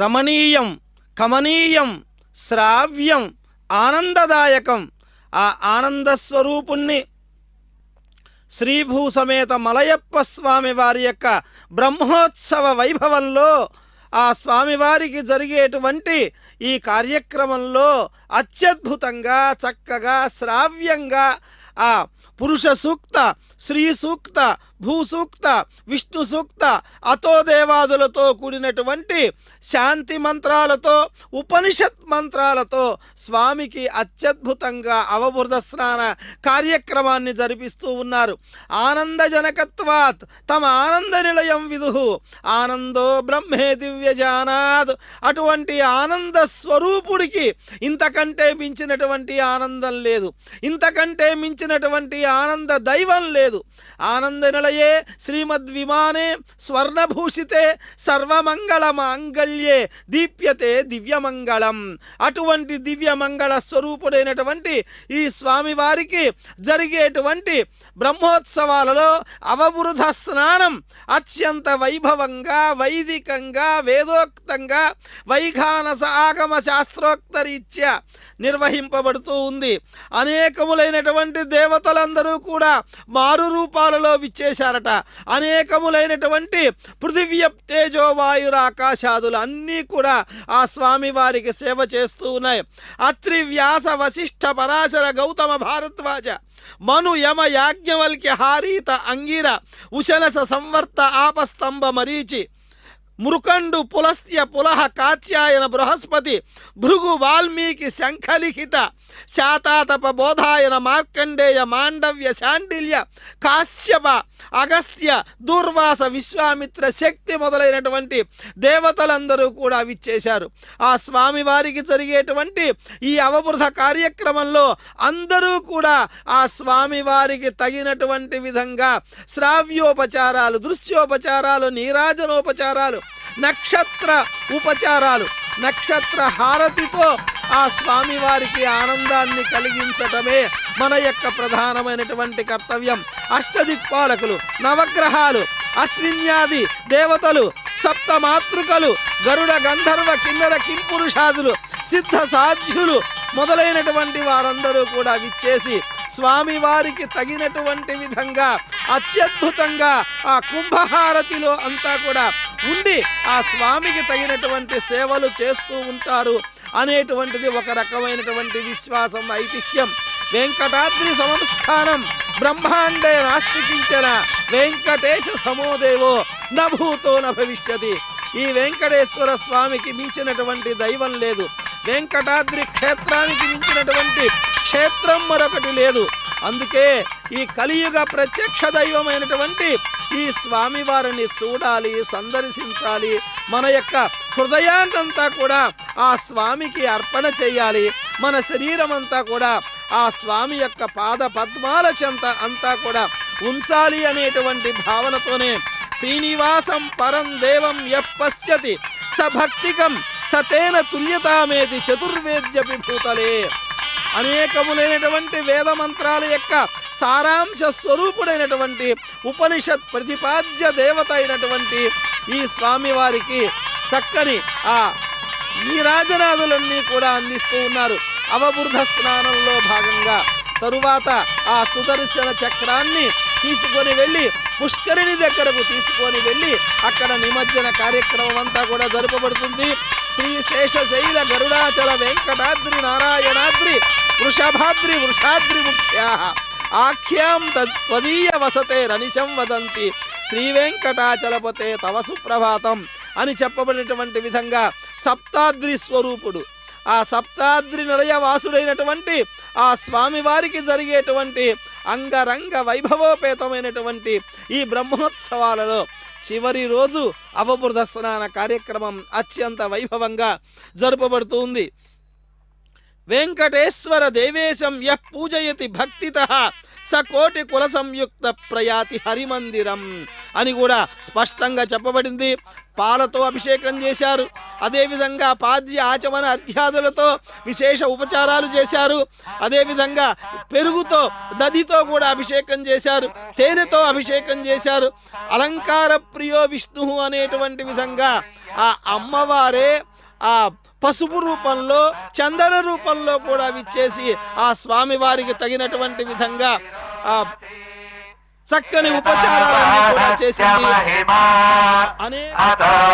రమణీయం కమనీయం శ్రావ్యం ఆనందదాయకం. ఆ ఆనంద స్వరూపుణ్ణి శ్రీభూసమేత మలయప్ప స్వామి వారి యొక్క బ్రహ్మోత్సవ వైభవంలో ఆ స్వామివారికి జరిగేటువంటి ఈ కార్యక్రమంలో అత్యద్భుతంగా చక్కగా శ్రావ్యంగా ఆ పురుష సూక్త శ్రీ సూక్త భూసూక్త విష్ణు సూక్త అతోదేవాదులతో కూడినటువంటి శాంతి మంత్రాలతో ఉపనిషత్ మంత్రాలతో స్వామికి అత్యద్భుతంగా అవబురద స్నాన కార్యక్రమాన్ని జరిపిస్తూ ఉన్నారు. ఆనందజనకత్వాత్ తమ ఆనంద నిలయం విదుహు ఆనందో బ్రహ్మే దివ్యజానాద్ అటువంటి ఆనంద స్వరూపుడికి ఇంతకంటే మించినటువంటి ఆనందం లేదు. ఇంతకంటే మించినటువంటి ఆనంద దైవం లేదు. ఆనంద నిలయే శ్రీమద్విమానే స్వర్ణభూషితే సర్వమంగళ మాంగళ్యే దీప్యతే దివ్యమంగళం. అటువంటి దివ్యమంగళ స్వరూపుడైనటువంటి ఈ స్వామివారికి జరిగేటువంటి బ్రహ్మోత్సవాలలో అవబురుధ స్నానం అత్యంత వైభవంగా వైదికంగా వేదోక్తంగా వైఖానస ఆగమ శాస్త్రోక్తరీత్యా నిర్వహింపబడుతూ ఉంది. అనేకములైనటువంటి దేవతలందరూ కూడా మారు రూపాలలో విచ్చేశారట. అనేకములైనటువంటి పృథివ్య తేజో ఆకాశాదులు అన్నీ కూడా ఆ స్వామి వారికి సేవ చేస్తూ ఉన్నాయి. అత్రి వ్యాస వశిష్ఠ పరాశర గౌతమ భారద్వాజ మను యమ యాజ్ఞవల్క్య హారీత అంగీర ఉశలస సంవర్త ఆపస్తంభ మరీచి మృకండు పులస్త్య పులహ కాత్యాయన బృహస్పతి భృగు వాల్మీకి శంఖలిఖిత శాతాతప బోధాయన మార్కండేయ మాండవ్య శాండిల్య కాశ్యప అగస్త్య దూర్వాస విశ్వామిత్ర శక్తి మొదలైనటువంటి దేవతలందరూ కూడా విచ్చేశారు ఆ స్వామివారికి జరిగేటువంటి ఈ అవబృధ కార్యక్రమంలో అందరూ కూడా ఆ స్వామివారికి తగినటువంటి విధంగా శ్రావ్యోపచారాలు దృశ్యోపచారాలు నీరాజనోపచారాలు నక్షత్ర ఉపచారాలు. నక్షత్ర హారతితో ఆ స్వామివారికి ఆనందాన్ని కలిగించటమే మన యొక్క ప్రధానమైనటువంటి కర్తవ్యం. అష్టదిక్పాలకులు నవగ్రహాలు అశ్విన్యాది దేవతలు సప్త మాతృకలు గరుడ గంధర్వ కిన్నర కింపురుషాదులు సిద్ధ సాధ్యులు మొదలైనటువంటి వారందరూ కూడా విచ్చేసి స్వామివారికి తగినటువంటి విధంగా అత్యద్భుతంగా ఆ కుంభహారతిలో అంతా కూడా ఉండి ఆ స్వామికి తగినటువంటి సేవలు చేస్తూ ఉంటారు అనేటువంటిది ఒక రకమైనటువంటి విశ్వాసం ఐతిహ్యం. వెంకటాద్రి సంస్థానం బ్రహ్మాండే నాస్తికించిన వెంకటేశ సమోదేవో నభూతో న భవిష్యతి ఈ వెంకటేశ్వర స్వామికి మించినటువంటి దైవం లేదు. వెంకటాద్రి క్షేత్రానికి మించినటువంటి క్షేత్రం మరొకటి లేదు. అందుకే ఈ కలియుగ ప్రత్యక్ష దైవమైనటువంటి ఈ స్వామివారిని చూడాలి సందర్శించాలి. మన యొక్క హృదయాన్నంతా కూడా ఆ స్వామికి అర్పణ చేయాలి. మన శరీరం అంతా కూడా ఆ స్వామి యొక్క పాద పద్మాల చెంత అంతా కూడా ఉంచాలి అనేటువంటి భావనతోనే శ్రీనివాసం పరం దేవం యః సభక్తికం సతేన తుల్యతామేది చతుర్వేద్యపి భూతలే అనేకములైనటువంటి వేద మంత్రాల యొక్క సారాంశ స్వరూపుడైనటువంటి ఉపనిషత్ ప్రతిపాద్య దేవత అయినటువంటి ఈ స్వామివారికి చక్కని ఆ నీరాజనాదులన్నీ కూడా అందిస్తూ ఉన్నారు. అవబుర్ధ స్నానంలో భాగంగా తరువాత ఆ సుదర్శన చక్రాన్ని తీసుకొని వెళ్ళి పుష్కరిణి దగ్గరకు తీసుకొని వెళ్ళి అక్కడ నిమజ్జన కార్యక్రమం అంతా కూడా జరపబడుతుంది. శ్రీ శేషశైల గరుడాచల వెంకటాద్రి నారాయణ వృషభాద్రి వృషాద్రి ముఖ్యా. ఆఖ్యాం తద్వదీయ వసతే రనిశం వదంతి. శ్రీ వెంకటాచలపతే తవ సుప్రభాతం అని చెప్పబడినటువంటి విధంగా సప్తాద్రి స్వరూపుడు. ఆ సప్తాద్రి నిలయ వాసుడైనటువంటి ఆ స్వామివారికి జరిగేటువంటి అంగరంగ వైభవోపేతమైనటువంటి ఈ బ్రహ్మోత్సవాలలో చివరి రోజు అవబృధ స్నాన కార్యక్రమం అత్యంత వైభవంగా జరుపబడుతుంది వెంకటేశ్వర దేవేశం యః పూజయతి భక్తిత స కోటి కుల సంయుక్త ప్రయాతి హరిమందిరం అని కూడా స్పష్టంగా చెప్పబడింది. పాలతో అభిషేకం చేశారు. అదేవిధంగా పాద్య ఆచమన అర్ఘ్యాదులతో విశేష ఉపచారాలు చేశారు. అదేవిధంగా పెరుగుతో దధితో కూడా అభిషేకం చేశారు. తేనెతో అభిషేకం చేశారు. అలంకార ప్రియో విష్ణు అనేటువంటి విధంగా ఆ అమ్మవారే ఆ పసుపు రూపంలో చందన రూపంలో కూడా విచ్చేసి ఆ స్వామి వారికి తగినటువంటి విధంగా ఆ చక్కని ఉపచారాలన్నీ కూడా చేసింది. అనే